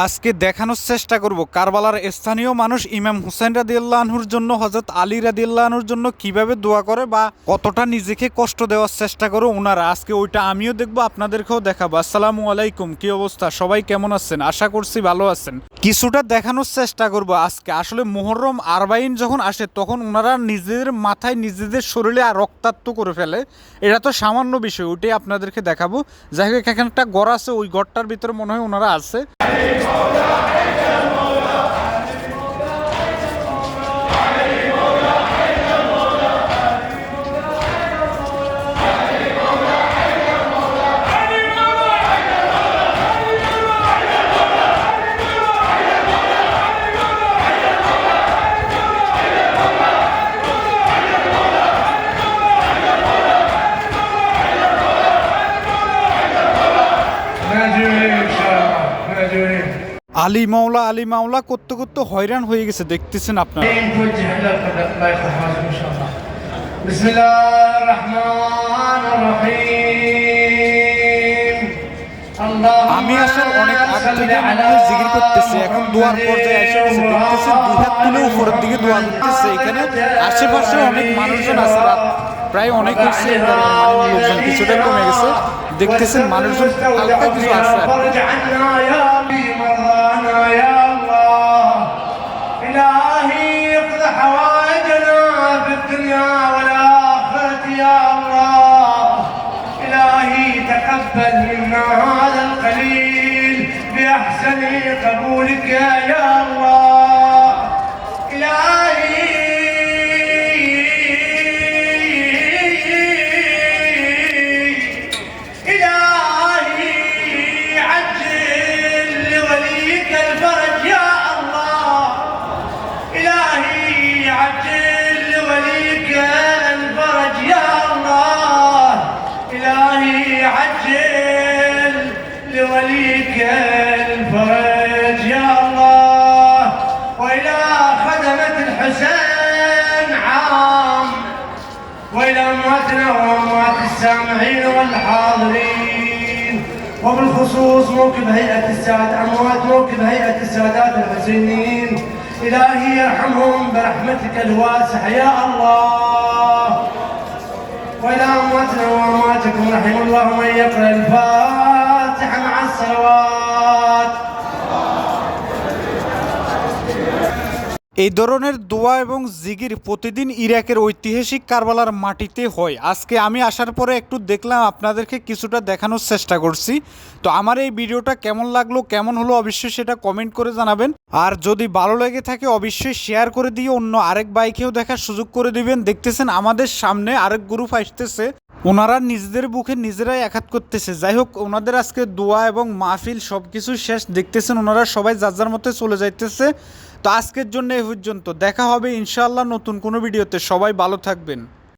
আজকে দেখানোর চেষ্টা করব কারবালার স্থানীয় মানুষ ইমাম হুসেন রাদিয়াল্লাহুর জন্য হজরত আলী রাদিয়াল্লাহুর জন্য কীভাবে দোয়া করে বা কতটা নিজেকে কষ্ট দেওয়ার চেষ্টা করে ওনারা আজকে ওইটা আমিও দেখব, আপনাদেরকেও দেখাবো। আসসালামু আলাইকুম, কি অবস্থা? সবাই কেমন আছেন? আশা করছি ভালো আছেন। কিছুটা দেখানোর চেষ্টা করব আজকে। আসলে মোহরম আরবাইন যখন আসে, তখন ওনারা নিজেদের মাথায় নিজেদের শরীরে আর রক্তাক্ত করে ফেলে। এটা তো সামান্য বিষয়, ওইটাই আপনাদেরকে দেখাবো। যাই হোক, এখানে একটা ঘর আছে, ওই ঘরটার ভিতরে মনে হয় ওনারা আছে। All right. আলী মাওলা আলী মাওলা করতে করতে হয়রান হয়ে গেছে দেখতেছেন আপনার। আমি আসলে অনেক আগে থেকে মানুষ জিগির করতেছি এখন দুয়ার পর্যায়ে এসে গেছে দেখতেছি দু হাত তুলে উপরের দিকে দুয়ার করতেছে এখানে আশেপাশে অনেক মানুষজন আছে প্রায় অনেক হচ্ছে লোকজন কিছুটা কমে গেছে। দেখতেছেন মানুষজন হালকা কিছু আছে تقبل منا هذا القليل بأحسن قبولك يا الله. لوليك الفرج يا الله. وإلى خدمة الحسين عام. وإلى أمواتنا وأموات السامعين والحاضرين. وبالخصوص موكب هيئة السادة أموات موكب هيئة السادات الحسينيين. إلهي يرحمهم برحمتك الواسعة يا الله. وإلى أمواتنا وأمواتكم رحم الله من يقرأ الفاتحة. مع الصلوات এই ধরনের দোয়া এবং জিগির প্রতিদিন ইরাকের ঐতিহাসিক কারবালার মাটিতে হয় আজকে আমি আসার পরে একটু দেখলাম আপনাদেরকে কিছুটা দেখানোর চেষ্টা করছি তো আমার এই ভিডিওটা কেমন লাগলো কেমন হলো অবশ্যই সেটা কমেন্ট করে জানাবেন আর যদি ভালো লেগে থাকে অবশ্যই শেয়ার করে দিয়ে অন্য আরেক বাইকেও দেখার সুযোগ করে দিবেন দেখতেছেন আমাদের সামনে আরেক গ্রুপ আসতেছে ওনারা নিজেদের বুকে নিজেরাই আঘাত করতেছে। যাই হোক, ওনাদের আজকে দোয়া এবং মাহফিল সব কিছু শেষ। দেখতেছেন ওনারা সবাই যার যার মতো চলে যাইতেছে। তো আজকের জন্য এই পর্যন্ত। দেখা হবে ইনশাআল্লাহ নতুন কোনো ভিডিওতে। সবাই ভালো থাকবেন।